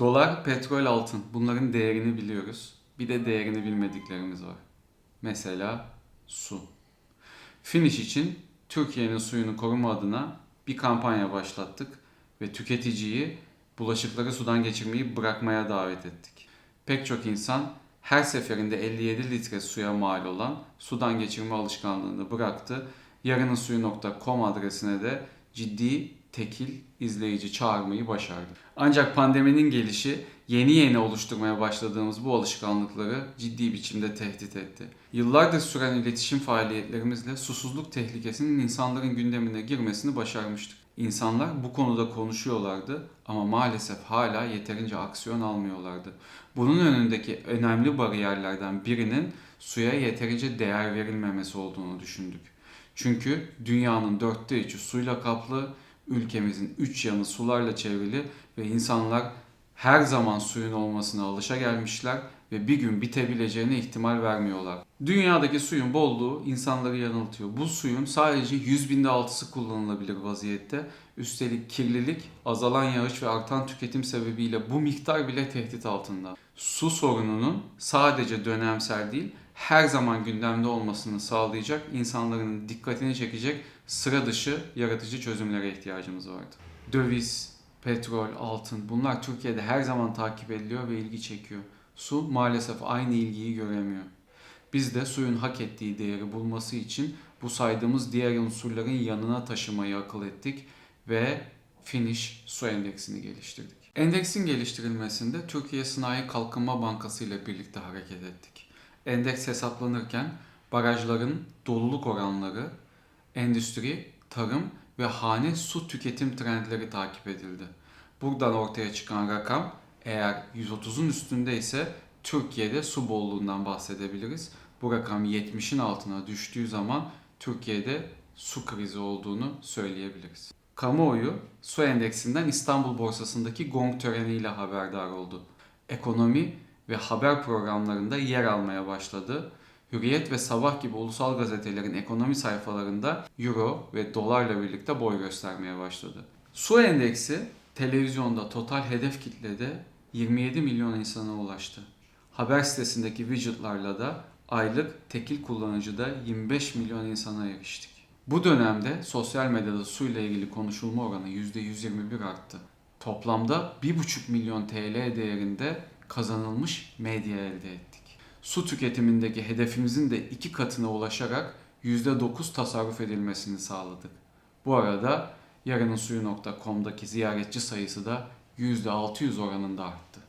Dolar, petrol, altın. Bunların değerini biliyoruz. Bir de değerini bilmediklerimiz var. Mesela su. Finish için Türkiye'nin suyunu koruma adına bir kampanya başlattık ve tüketiciyi bulaşıkları sudan geçirmeyi bırakmaya davet ettik. Pek çok insan her seferinde 57 litre suya mal olan sudan geçirme alışkanlığını bıraktı. Yarınınsuyu.com adresine de ciddi tekil izleyici çağırmayı başardı. Ancak pandeminin gelişi yeni yeni oluşturmaya başladığımız bu alışkanlıkları ciddi biçimde tehdit etti. Yıllardır süren iletişim faaliyetlerimizle susuzluk tehlikesinin insanların gündemine girmesini başarmıştık. İnsanlar bu konuda konuşuyorlardı ama maalesef hala yeterince aksiyon almıyorlardı. Bunun önündeki önemli bariyerlerden birinin suya yeterince değer verilmemesi olduğunu düşündük. Çünkü dünyanın dörtte üçü suyla kaplı, ülkemizin üç yanı sularla çevrili ve insanlar her zaman suyun olmasına alışa gelmişler ve bir gün bitebileceğine ihtimal vermiyorlar. Dünyadaki suyun bolluğu insanları yanıltıyor. Bu suyun sadece 100 binde altısı kullanılabilir vaziyette. Üstelik kirlilik, azalan yağış ve artan tüketim sebebiyle bu miktar bile tehdit altında. Su sorununun sadece dönemsel değil, her zaman gündemde olmasını sağlayacak, insanların dikkatini çekecek sıra dışı yaratıcı çözümlere ihtiyacımız vardı. Döviz, petrol, altın bunlar Türkiye'de her zaman takip ediliyor ve ilgi çekiyor. Su maalesef aynı ilgiyi göremiyor. Biz de suyun hak ettiği değeri bulması için bu saydığımız diğer unsurların yanına taşımayı akıl ettik ve Finish Su Endeksini geliştirdik. Endeksin geliştirilmesinde Türkiye Sanayi Kalkınma Bankası ile birlikte hareket ettik. Endeks hesaplanırken barajların doluluk oranları, endüstri, tarım ve hane su tüketim trendleri takip edildi. Buradan ortaya çıkan rakam eğer 130'un üstünde ise Türkiye'de su bolluğundan bahsedebiliriz. Bu rakam 70'in altına düştüğü zaman Türkiye'de su krizi olduğunu söyleyebiliriz. Kamuoyu su endeksinden İstanbul borsasındaki gong töreniyle haberdar oldu. Ekonomi ve haber programlarında yer almaya başladı. Hürriyet ve Sabah gibi ulusal gazetelerin ekonomi sayfalarında euro ve dolarla birlikte boy göstermeye başladı. Su endeksi televizyonda total hedef kitlede 27 milyon insana ulaştı. Haber sitesindeki widgetlarla da aylık tekil kullanıcıda 25 milyon insana eriştik. Bu dönemde sosyal medyada suyla ilgili konuşulma oranı %121 arttı. Toplamda 1,5 milyon TL değerinde kazanılmış medya elde ettik. Su tüketimindeki hedefimizin de iki katına ulaşarak %9 tasarruf edilmesini sağladık. Bu arada yarınınsuyu.com'daki ziyaretçi sayısı da %600 oranında arttı.